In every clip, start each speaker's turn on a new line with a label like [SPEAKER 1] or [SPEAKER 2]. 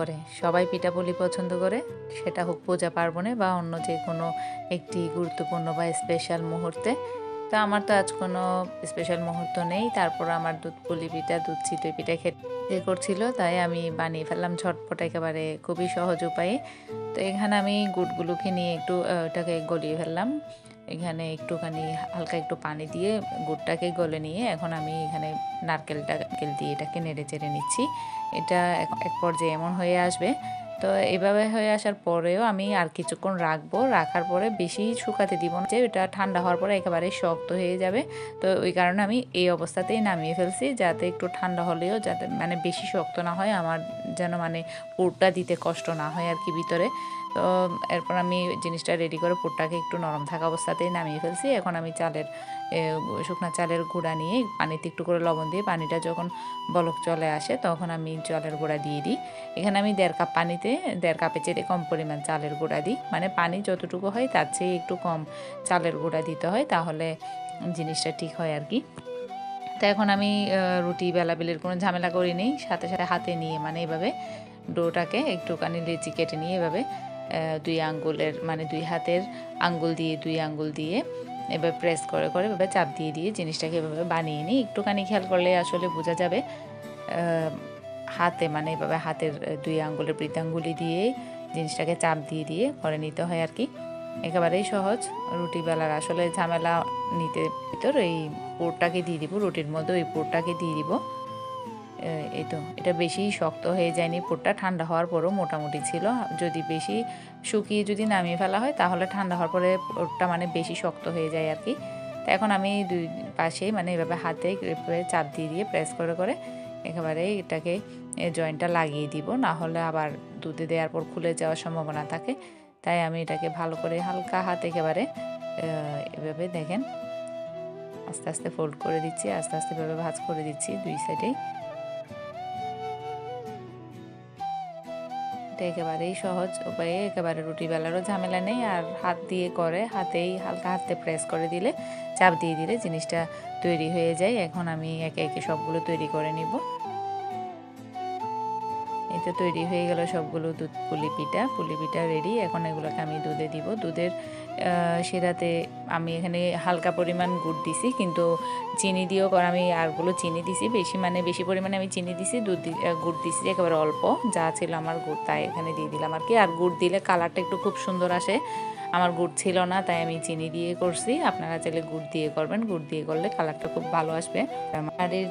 [SPEAKER 1] করে। সবাই পিঠাপুলি পছন্দ করে, সেটা হোক পূজা পার্বণে বা অন্য যে কোনো একটি গুরুত্বপূর্ণ বা স্পেশাল মুহূর্তে। তো আমার তো আজ কোনো স্পেশাল মুহূর্ত নেই, তারপর আমার দুধ পুলি পিঠা, দুধ চিতই পিঠা খেতে করছিল, তাই আমি বানিয়ে ফেললাম ঝটপট একেবারে খুবই সহজ উপায়ে। তো এখানে আমি গুড়গুলোকে নিয়ে একটু ওটাকে গলিয়ে ফেললাম। এখানে একটুখানি হালকা একটু পানি দিয়ে গুড়টাকে গলে নিয়ে এখন আমি এখানে নারকেলটা নারকেল দিয়ে এটাকে নেড়ে চেড়ে নিচ্ছি। এটা এক পর্যায়ে এমন হয়ে আসবে তো এইভাবে হয়ে আসার পরেও আমি আর কিছুক্ষণ রাখব। রাখার পরে বেশি শুকাতে দিব না। যে ওটা ঠান্ডা হওয়ার পরে একেবারে শক্ত হয়ে যাবে। তো ওই কারণে আমি এই অবস্থাতেই নামিয়ে ফেলছি যাতে একটু ঠান্ডা হলেও যাতে মানে বেশি শক্ত না হয়, আমার যেন মানে পুরটা দিতে কষ্ট না হয় আর কি ভিতরে। তো এরপর আমি জিনিসটা রেডি করে পুরটাকে একটু নরম থাকা অবস্থাতেই নামিয়ে ফেলছি। এখন আমি চালের শুকনা চালের গুঁড়া নিয়ে পানিতে একটু করে লবণ দিয়ে পানিটা যখন বলক চলে আসে তখন আমি চালের গুঁড়া দিয়ে দিই। এখানে আমি দেড় কাপ পানিতে, দেড় কাপের চেয়ে কম পরিমাণ চালের গুঁড়া দিই। মানে পানি যতটুকু হয় তার চেয়ে একটু কম চালের গুঁড়া দিতে হয় তাহলে জিনিসটা ঠিক হয় আর কি। তো এখন আমি রুটি, বেলাবেলির কোনো ঝামেলা করি নেই। সাথে সাথে হাতে নিয়ে মানে এভাবে ডোটাকে একটুখানি লেচি কেটে নিয়ে এভাবে দুই আঙ্গুলের মানে দুই হাতের আঙ্গুল দিয়ে, দুই আঙ্গুল দিয়ে এবার প্রেস করে করে এভাবে চাপ দিয়ে দিয়ে জিনিসটাকে এভাবে বানিয়ে নিই। একটুখানি খেয়াল করলে আসলে বোঝা যাবে হাতে মানে এভাবে হাতের দুই আঙ্গুলের বৃদ্ধাঙ্গুলি দিয়ে জিনিসটাকে চাপ দিয়ে দিয়ে করে নিতে হয় আর কি। একেবারেই সহজ। রুটি বেলার আসলে ঝামেলা নিতে ভিতর এই পুরটাকে দিয়ে দিব, রুটির মধ্যে ওই পুরটাকে দিয়ে দিব। এই তো, এটা বেশি শক্ত হয়ে যায়নি, পুরটা ঠান্ডা হওয়ার পরও মোটামুটি ছিল। যদি বেশি শুকিয়ে যদি নামিয়ে ফেলা হয়, তাহলে ঠান্ডা হওয়ার পরে পুরটা মানে বেশি শক্ত হয়ে যায় আর কি। তো এখন আমি দুই পাশেই মানে এভাবে হাতে চাপ দিয়ে দিয়ে প্রেস করে করে একেবারে এটাকে জয়েন্টটা লাগিয়ে দিব। না হলে আবার দুধে দেওয়ার পর খুলে যাওয়ার সম্ভাবনা থাকে। তাই আমি এটাকে ভালো করে হালকা হাত একেবারে এভাবে দেখেন, আস্তে আস্তে ফোল্ড করে দিচ্ছি, আস্তে আস্তে এভাবে ভাজ করে দিচ্ছি দুই সাইডেই এটা একেবারেই সহজ উপায়ে, একেবারে রুটি বেলারও ঝামেলা নেই। আর হাত দিয়ে করে, হাতেই হালকা হাতে প্রেস করে দিলে, চাপ দিয়ে দিলে জিনিসটা তৈরি হয়ে যায়। এখন আমি একে একে সবগুলো তৈরি করে নিব। তো তৈরি হয়ে গেল সবগুলো দুধ পুলি পিঠা। পুলি পিঠা রেডি এখন এগুলোকে আমি দুধে দিব। দুধের সেরাতে আমি এখানে হালকা পরিমাণ গুড় দিছি, কিন্তু চিনি দিয়েও করা আমি আরগুলো চিনি দিছি। বেশি মানে বেশি পরিমাণে আমি চিনি দিছি, দুধ গুড় দিছি, একেবারে অল্প। যা ছিল আমার গুড়, তাই এখানে দিয়ে দিলাম আর কি। আর গুড় দিলে কালারটা একটু খুব সুন্দর আসে। আমার গুড় ছিল না, তাই আমি চিনি দিয়ে করছি। আপনারা চাইলে গুড় দিয়ে করবেন। গুড় দিয়ে করলে কালারটা খুব ভালো আসবে। আর এর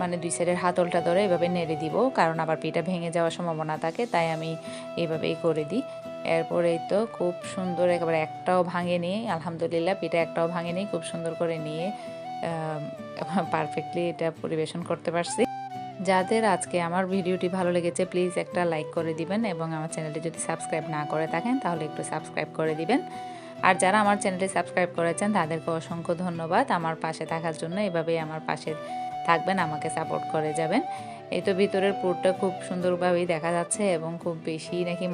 [SPEAKER 1] মানে দুই সাইডের হাতলটা ধরে এভাবে নেড়ে দিব, কারণ আবার পিঠা ভেঙে যাওয়ার সম্ভাবনা থাকে, তাই আমি এইভাবেই করে দিই। এরপরেই তো খুব সুন্দর একেবারে একটাও ভাঙে ভাঙেনি আলহামদুলিল্লাহ পিঠা একটাও ভাঙে ভাঙেনি খুব সুন্দর করে নিয়ে পারফেক্টলি এটা পরিবেশন করতে পারছি। যাদের আজকে আমার ভিডিওটি ভালো লেগেছে প্লিজ একটা লাইক করে দিবেন এবং আমার চ্যানেলটি যদি সাবস্ক্রাইব না করে থাকেন, তাহলে একটু সাবস্ক্রাইব করে দিবেন। আর যারা আমার চ্যানেলটি সাবস্ক্রাইব করেছেন, তাদেরকে অসংখ্য ধন্যবাদ। আমার পাশে থাকার জন্য এভাবেই আমার পাশে থাকবেন, আমাকে সাপোর্ট করে যাবেন। এই তো ভিতরের পুরটা খুব সুন্দরভাবেই দেখা যাচ্ছে এবং খুব বেশি নাকি